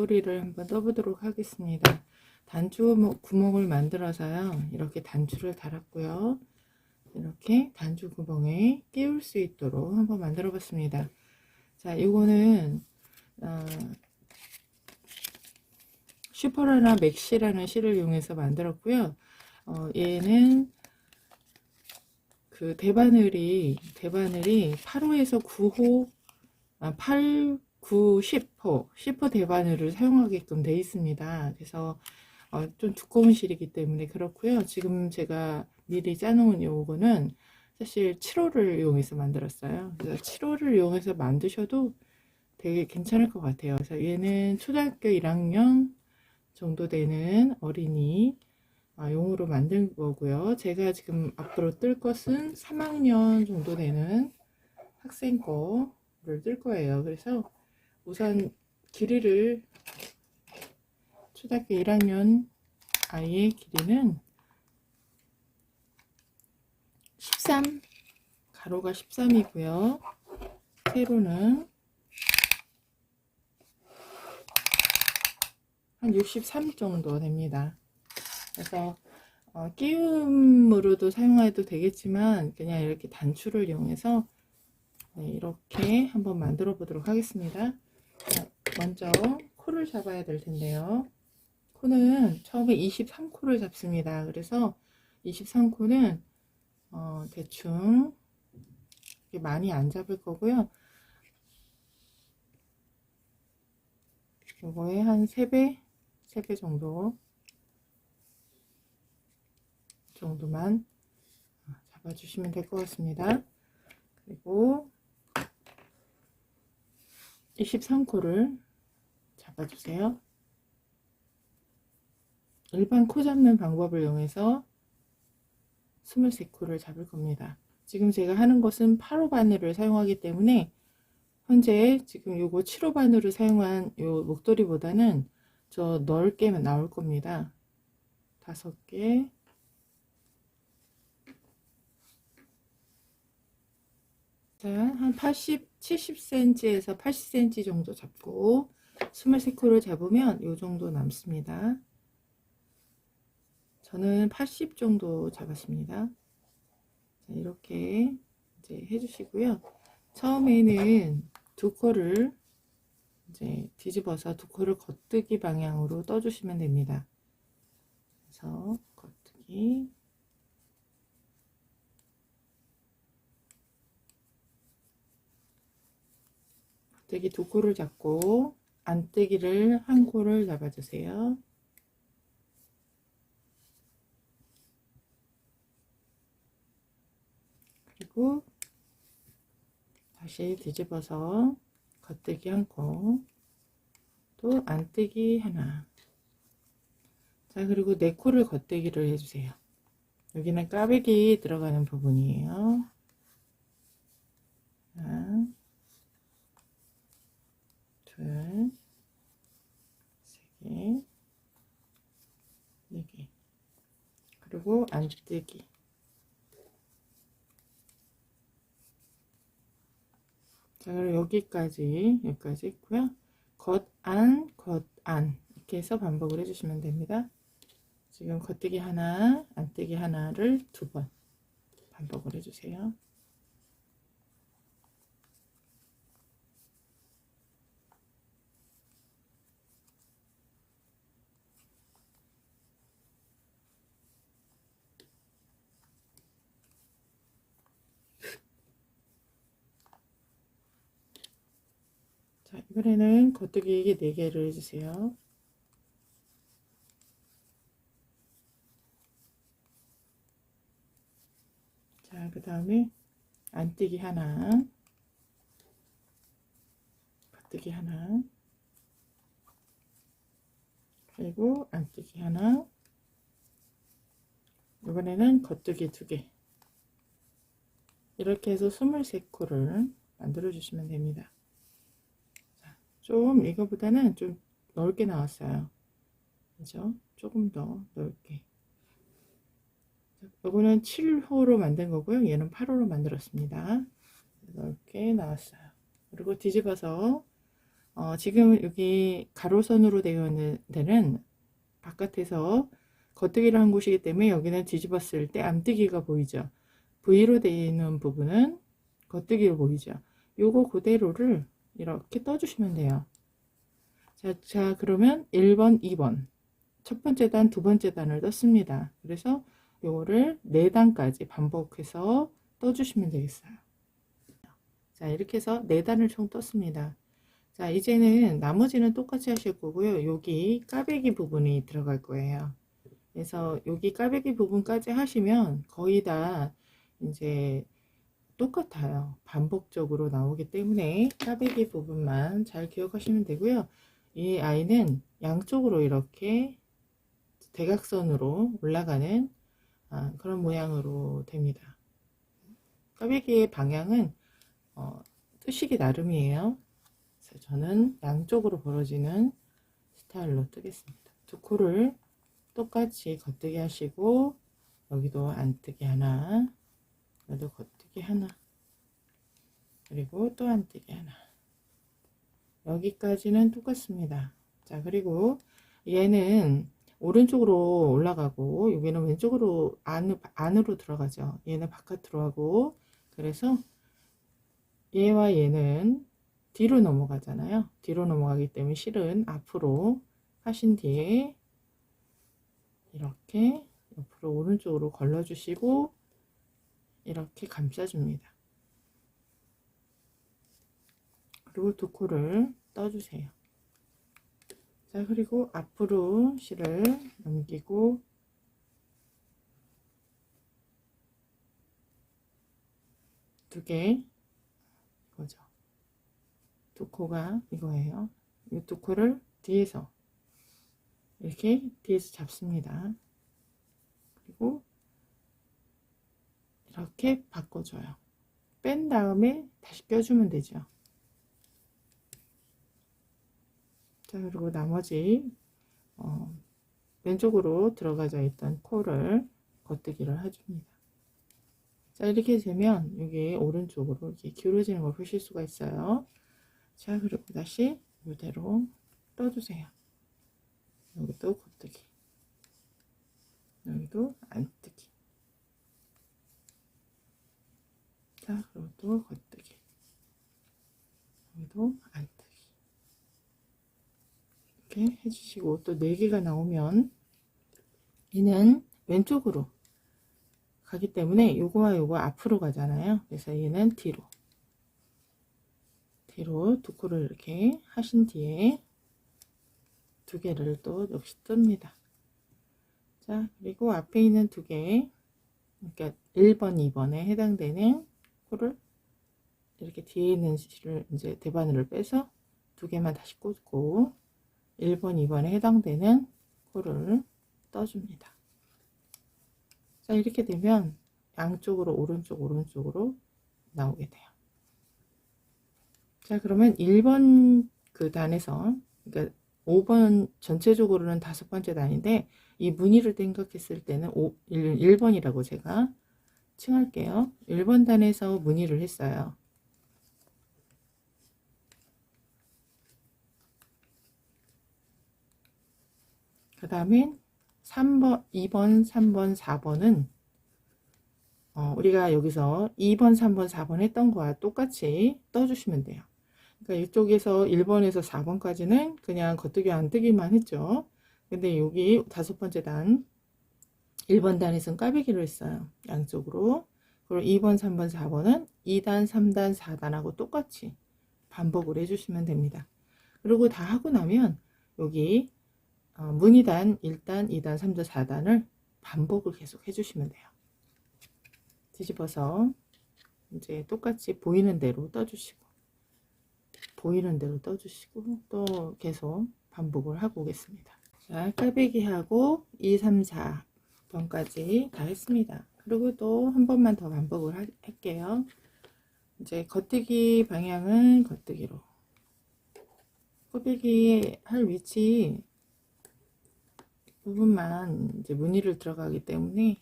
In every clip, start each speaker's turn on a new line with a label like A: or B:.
A: 목도리를 한번 떠보도록 하겠습니다. 단추 뭐 구멍을 만들어서요. 이렇게 단추를 달았고요. 이렇게 단추 구멍에 끼울 수 있도록 한번 만들어 봤습니다. 자, 이거는 어, 슈퍼라나 맥시라는 실을 이용해서 만들었고요. 어, 얘는 그 대바늘이 대바늘이 8호에서 9호 아, 8, 9, 10호 10호 대바늘을 사용하게끔 돼 있습니다. 그래서 어, 좀 두꺼운 실이기 때문에 그렇고요. 지금 제가 미리 짜놓은 요거는 사실 7호를 이용해서 만들었어요. 그래서 7호를 이용해서 만드셔도 되게 괜찮을 것 같아요. 그래서 얘는 초등학교 1학년 정도 되는 어린이 아, 용으로 만든 거고요. 제가 지금 앞으로 뜰 것은 3학년 정도 되는 학생 거를 뜰 거예요. 그래서 우선 길이를 초등학교 1학년 아이의 길이는 13 가로가 13이고요. 세로는 한 63 정도 됩니다. 그래서 어, 끼움으로도 사용해도 되겠지만 그냥 이렇게 단추를 이용해서 네, 이렇게 한번 만들어 보도록 하겠습니다. 자, 먼저 코를 잡아야 될 텐데요. 코는 처음에 23코를 잡습니다. 그래서 23코는 어, 대충 많이 안 잡을 거고요. 요거에 한 3배, 3배 정도 정도만 잡아주시면 될 것 같습니다. 그리고 23코를 잡아주세요. 일반 코 잡는 방법을 이용해서 23코를 잡을 겁니다. 지금 제가 하는 것은 8호 바늘을 사용하기 때문에 현재 지금 요거 7호 바늘을 사용한 요 목도리보다는 저 넓게 나올 겁니다. 다섯 개, 자, 한 80, 70cm에서 80cm 정도 잡고 23코를 잡으면 요 정도 남습니다. 저는 80 정도 잡았습니다. 자, 이렇게 이제 해주시고요. 처음에는 두 코를 이제 뒤집어서 두 코를 겉뜨기 방향으로 떠주시면 됩니다. 그래서 겉뜨기 겉뜨기 두 코를 잡고 안뜨기를 한 코를 잡아주세요. 그리고 다시 뒤집어서 겉뜨기 한 코, 또 안뜨기 하나. 자, 그리고 네 코를 겉뜨기를 해주세요. 여기는 까베기 들어가는 부분이에요. 하나, 둘, 세 개, 네 개. 그리고 안뜨기. 자, 그럼 여기까지, 여기까지 있고요. 겉, 안, 겉, 안. 이렇게 해서 반복을 해주시면 됩니다. 지금 겉뜨기 하나, 안뜨기 하나를 두 번 반복을 해주세요. 자, 이번에는 겉뜨기 4개를 해주세요. 자, 그 다음에 안뜨기 하나, 겉뜨기 하나, 그리고 안뜨기 하나, 이번에는 겉뜨기 두 개. 이렇게 해서 23코를 만들어 주시면 됩니다. 좀 이거보다는 좀 넓게 나왔어요. 그죠? 조금 더 넓게. 이거는 7호로 만든 거고요. 얘는 8호로 만들었습니다. 넓게 나왔어요. 그리고 뒤집어서 어, 지금 여기 가로선으로 되어 있는 데는 바깥에서 겉뜨기를 한 곳이기 때문에 여기는 뒤집었을 때 앞뜨기가 보이죠. V로 되어 있는 부분은 겉뜨기로 보이죠. 요거 그대로를 이렇게 떠주시면 돼요. 자, 자, 그러면 1번, 2번. 첫 번째 단, 두 번째 단을 떴습니다. 그래서 요거를 네 단까지 반복해서 떠주시면 되겠어요. 자, 이렇게 해서 네 단을 총 떴습니다. 자, 이제는 나머지는 똑같이 하실 거고요. 여기 까베기 부분이 들어갈 거예요. 그래서 여기 까베기 부분까지 하시면 거의 다 이제 똑같아요. 반복적으로 나오기 때문에 까베기 부분만 잘 기억하시면 되고요. 이 아이는 양쪽으로 이렇게 대각선으로 올라가는 아, 그런 모양으로 됩니다. 까베기의 방향은 어, 뜨시기 나름이에요. 그래서 저는 양쪽으로 벌어지는 스타일로 뜨겠습니다. 두 코를 똑같이 겉뜨기 하시고 여기도 안 뜨기 하나 여기도 겉뜨기 하나 그리고 또 안뜨기 하나 여기까지는 똑같습니다. 자 그리고 얘는 오른쪽으로 올라가고 여기는 왼쪽으로 안, 안으로 들어가죠. 얘는 바깥으로 하고 그래서 얘와 얘는 뒤로 넘어가잖아요. 뒤로 넘어가기 때문에 실은 앞으로 하신 뒤에 이렇게 옆으로 오른쪽으로 걸러 주시고 이렇게 감싸줍니다. 그리고 두 코를 떠주세요. 자 그리고 앞으로 실을 넘기고 두 개 이거죠. 두 코가 이거예요. 이 두 코를 뒤에서 이렇게 뒤에서 잡습니다. 그리고 이렇게 바꿔줘요. 뺀 다음에 다시 껴주면 되죠. 자 그리고 나머지 어, 왼쪽으로 들어가져 있던 코를 겉뜨기를 해줍니다. 자 이렇게 되면 여기 오른쪽으로 이렇게 기울어지는 걸 보실 수가 있어요. 자 그리고 다시 이대로 떠주세요. 여기도 겉뜨기 여기도 안뜨기 자 그리고 또 겉뜨기. 여기도 안뜨기. 이렇게 해주시고 또 4개가 나오면 얘는 왼쪽으로 가기 때문에 요거와 요거 앞으로 가잖아요. 그래서 얘는 뒤로. 뒤로 두 코를 이렇게 하신 뒤에 두 개를 또 역시 뜹니다. 자 그리고 앞에 있는 두개 그러니까 1번 2번에 해당되는 코를 이렇게 뒤에 있는 실을 이제 대바늘을 빼서 두 개만 다시 꽂고 1번, 2번에 해당되는 코를 떠줍니다. 자, 이렇게 되면 양쪽으로 오른쪽, 오른쪽으로 나오게 돼요. 자, 그러면 1번 그 단에서, 그러니까 5번 전체적으로는 다섯 번째 단인데, 이 무늬를 생각했을 때는 5, 1, 1번이라고 제가 칭할게요. 1번 단에서 무늬를 했어요. 그 다음에 3번, 2번, 3번, 4번은 어, 우리가 여기서 2번, 3번, 4번 했던 거와 똑같이 떠주시면 돼요. 그러니까 이쪽에서 1번에서 4번까지는 그냥 겉뜨기 안 뜨기만 했죠. 근데 여기 다섯 번째 단 1번 단에서는 까베기를 했어요. 양쪽으로. 그리고 2번, 3번, 4번은 2단, 3단, 4단하고 똑같이 반복을 해주시면 됩니다. 그리고 다 하고 나면 여기 어, 무늬단 1단, 2단, 3단, 4단을 반복을 계속 해주시면 돼요. 뒤집어서 이제 똑같이 보이는 대로 떠주시고 보이는 대로 떠주시고 또 계속 반복을 하고 오겠습니다. 자, 깔배기하고 2, 3, 4 번까지 다 했습니다. 그리고 또 한 번만 더 반복을 하, 할게요. 이제 겉뜨기 방향은 겉뜨기로 꼬배기 할 위치 부분만 이제 무늬를 들어가기 때문에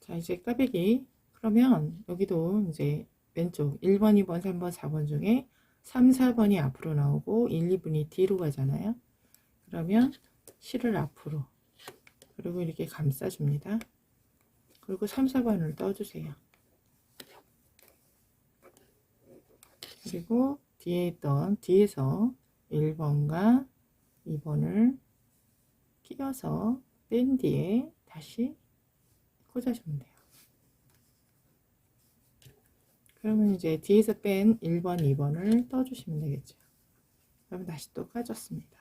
A: 자 이제 까베기 그러면 여기도 이제 왼쪽 1번, 2번, 3번, 4번 중에 3, 4번이 앞으로 나오고 1, 2번이 뒤로 가잖아요. 그러면 실을 앞으로 그리고 이렇게 감싸줍니다. 그리고 3, 4번을 떠주세요. 그리고 뒤에 있던 뒤에서 1번과 2번을 끼워서 뺀 뒤에 다시 꽂아주면 돼요. 그러면 이제 뒤에서 뺀 1번, 2번을 떠주시면 되겠죠. 그러면 다시 또 까졌습니다.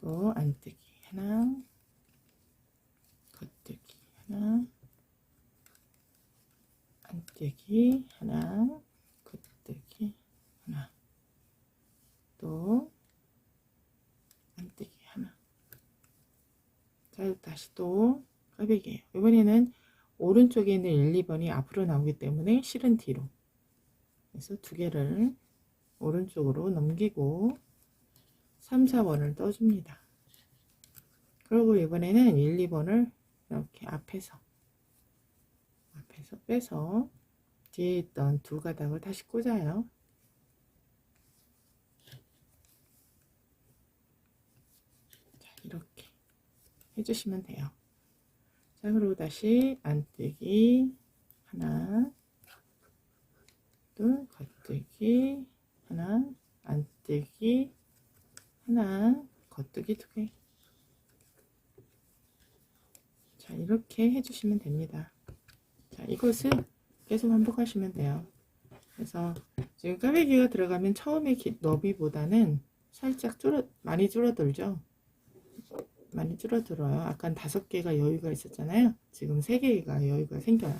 A: 또 안뜨기 하나, 겉뜨기 하나, 안뜨기 하나, 겉뜨기 하나, 또 안뜨기 하나. 자, 다시 또 까베기예요. 이번에는 오른쪽에 있는 1, 2번이 앞으로 나오기 때문에 실은 뒤로. 그래서 두 개를 오른쪽으로 넘기고 3, 4번을 떠줍니다. 그리고 이번에는 1, 2번을 이렇게 앞에서 앞에서 빼서 뒤에 있던 두 가닥을 다시 꽂아요. 자, 이렇게 해주시면 돼요. 자, 그리고 다시 안뜨기 하나, 둘, 겉뜨기 하나, 안뜨기 하나, 겉뜨기 두 개. 자, 이렇게 해주시면 됩니다. 자, 이것을 계속 반복하시면 돼요. 그래서 지금 까베기가 들어가면 처음에 기- 너비보다는 살짝 줄어, 많이 줄어들죠. 많이 줄어들어요. 아까 다섯 개가 여유가 있었잖아요. 지금 세 개가 여유가 생겨요.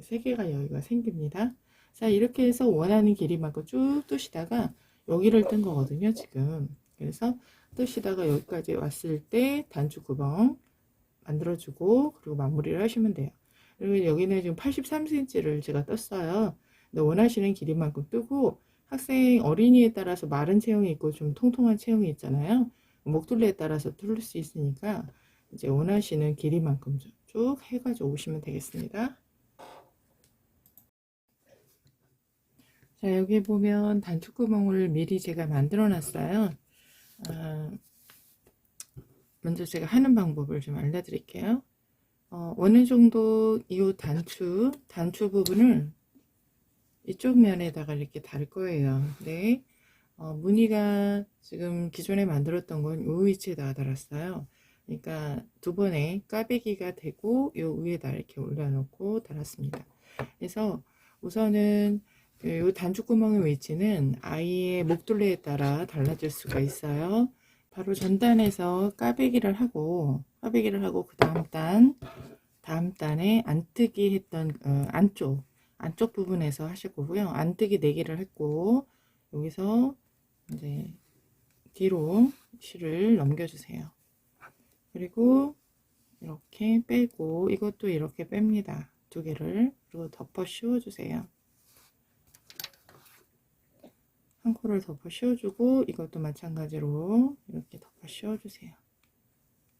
A: 세 개가 여유가 생깁니다. 자, 이렇게 해서 원하는 길이만큼 쭉 뜨시다가 여기를 뜬 거거든요, 지금. 그래서 뜨시다가 여기까지 왔을 때 단추 구멍 만들어주고 그리고 마무리를 하시면 돼요. 그리고 여기는 지금 83cm를 제가 떴어요. 근데 원하시는 길이만큼 뜨고 학생 어린이에 따라서 마른 체형이 있고 좀 통통한 체형이 있잖아요. 목둘레에 따라서 뚫을 수 있으니까 이제 원하시는 길이만큼 쭉 해가지고 오시면 되겠습니다. 자 여기 보면 단축구멍을 미리 제가 만들어 놨어요. 아, 먼저 제가 하는 방법을 좀 알려드릴게요. 어, 어느 정도 이 단추, 단추 부분을 이쪽 면에다가 이렇게 달 거예요. 네. 어, 무늬가 지금 기존에 만들었던 건이 위치에다 달았어요. 그러니까 두 번에 까베기가 되고 요 위에다 이렇게 올려놓고 달았습니다. 그래서 우선은 이 단축구멍의 위치는 아이의 목둘레에 따라 달라질 수가 있어요. 바로 전단에서 까베기를 하고 까베기를 하고 그 다음 단 다음 단에 안뜨기 했던 어, 안쪽 안쪽 부분에서 하실 거고요. 안뜨기 4개를 했고 여기서 이제 뒤로 실을 넘겨주세요. 그리고 이렇게 빼고 이것도 이렇게 뺍니다. 두 개를 그리고 덮어 씌워주세요. 한 코를 덮어 씌워주고 이것도 마찬가지로 이렇게 덮어 씌워주세요.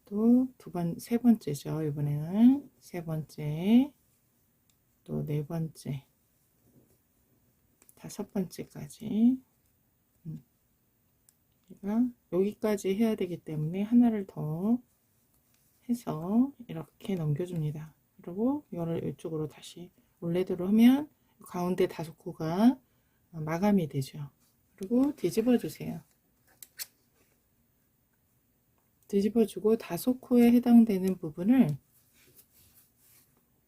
A: 또 두 번, 세 번째죠. 이번에는 세 번째, 또 네 번째, 다섯 번째까지. 음. 제가 여기까지 해야 되기 때문에 하나를 더 해서 이렇게 넘겨줍니다. 그리고 이거를 이쪽으로 다시 원래대로 하면 가운데 다섯 코가 마감이 되죠. 그리고 뒤집어 주세요. 뒤집어 주고 다섯 코에 해당되는 부분을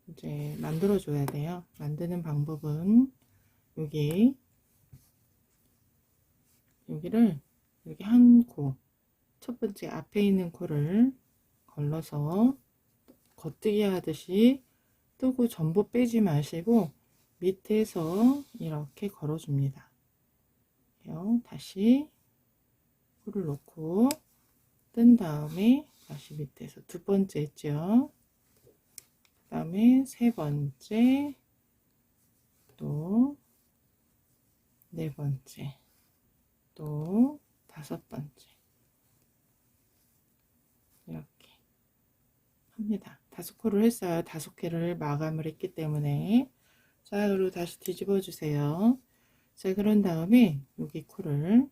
A: 이제 만들어 줘야 돼요. 만드는 방법은 여기 여기를 이렇게 한 코, 첫 번째 앞에 있는 코를 걸러서 겉뜨기 하듯이 뜨고 전부 빼지 마시고 밑에서 이렇게 걸어줍니다. 다시 코를 놓고 뜬 다음에 다시 밑에서 두 번째 있죠. 그 다음에 세 번째 또 네 번째 또 다섯 번째 이렇게 합니다. 다섯 코를 했어요. 다섯 개를 마감을 했기 때문에. 자, 그리고 다시 뒤집어 주세요. 자, 그런 다음에 여기 코를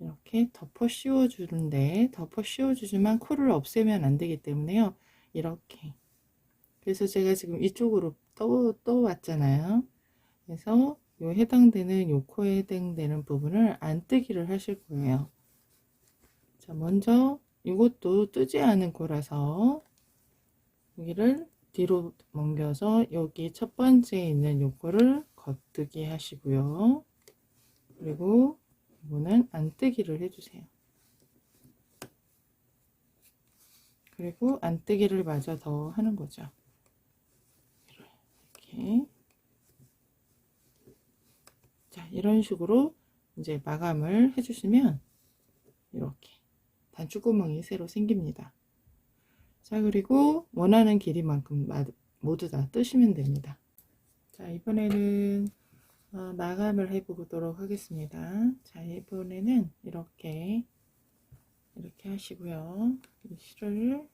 A: 이렇게 덮어 씌워 주는데 덮어 씌워 주지만 코를 없애면 안 되기 때문에요. 이렇게. 그래서 제가 지금 이쪽으로 떠, 떠 왔잖아요. 그래서 요 해당되는 요 코에 해당되는 부분을 안 뜨기를 하실 거예요. 자, 먼저 이것도 뜨지 않은 코라서 여기를 뒤로 넘겨서 여기 첫 번째에 있는 요거를 겉뜨기 하시고요. 그리고 이거는 안 뜨기를 해주세요. 그리고 안 뜨기를 마저 더 하는 거죠. 이렇게. 자, 이런 식으로 이제 마감을 해주시면 이렇게 단추구멍이 새로 생깁니다. 자, 그리고 원하는 길이만큼 마- 모두 다 뜨시면 됩니다. 자, 이번에는 어, 마감을 해보도록 하겠습니다. 자, 이번에는 이렇게 이렇게 하시고요. 이 실을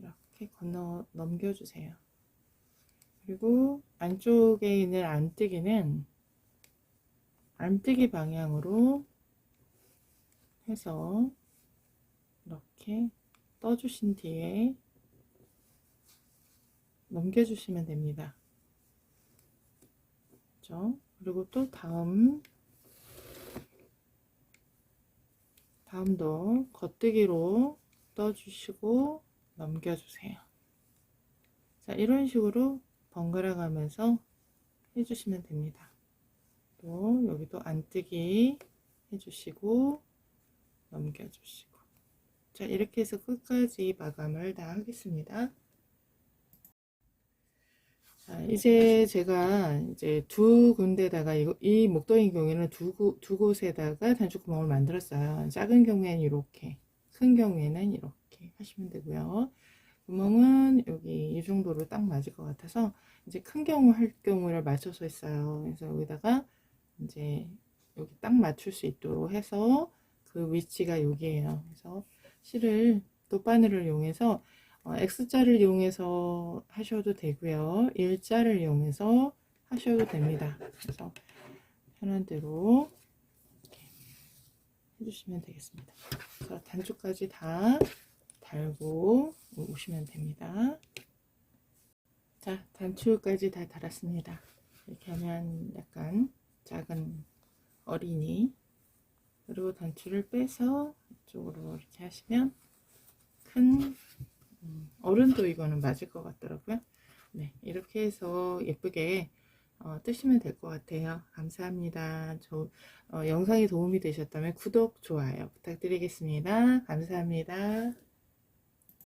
A: 이렇게 건너 넘겨주세요. 그리고 안쪽에 있는 안뜨기는 안뜨기 방향으로 해서 이렇게 떠주신 뒤에 넘겨주시면 됩니다. 그죠? 그리고 또 다음 다음도 겉뜨기로 떠주시고 넘겨주세요. 자, 이런 식으로 번갈아 가면서 해주시면 됩니다. 또 여기도 안뜨기 해주시고 넘겨주시고 자 이렇게 해서 끝까지 마감을 다 하겠습니다. 자, 이제 제가 이제 두 군데다가 이거, 이 목도인 경우에는 두, 곳- 두 곳에다가 단추구멍을 만들었어요. 작은 경우에는 이렇게, 큰 경우에는 이렇게 하시면 되고요. 구멍은 여기 이 정도로 딱 맞을 것 같아서 이제 큰 경우 할 경우를 맞춰서 했어요. 그래서 여기다가 이제 여기 딱 맞출 수 있도록 해서 그 위치가 여기에요. 그래서 실을 또 바늘을 이용해서 어, X자를 이용해서 하셔도 되고요. 일자를 이용해서 하셔도 됩니다. 그래서 편한 대로 해주시면 되겠습니다. 그래서 단추까지 다 달고 오시면 됩니다. 자, 단추까지 다 달았습니다. 이렇게 하면 약간 작은 어린이 그리고 단추를 빼서 이쪽으로 이렇게 하시면 큰 음, 어른도 이거는 맞을 것 같더라고요. 네, 이렇게 해서 예쁘게 어, 뜨시면 될 것 같아요. 감사합니다. 저 어, 영상이 도움이 되셨다면 구독, 좋아요 부탁드리겠습니다. 감사합니다.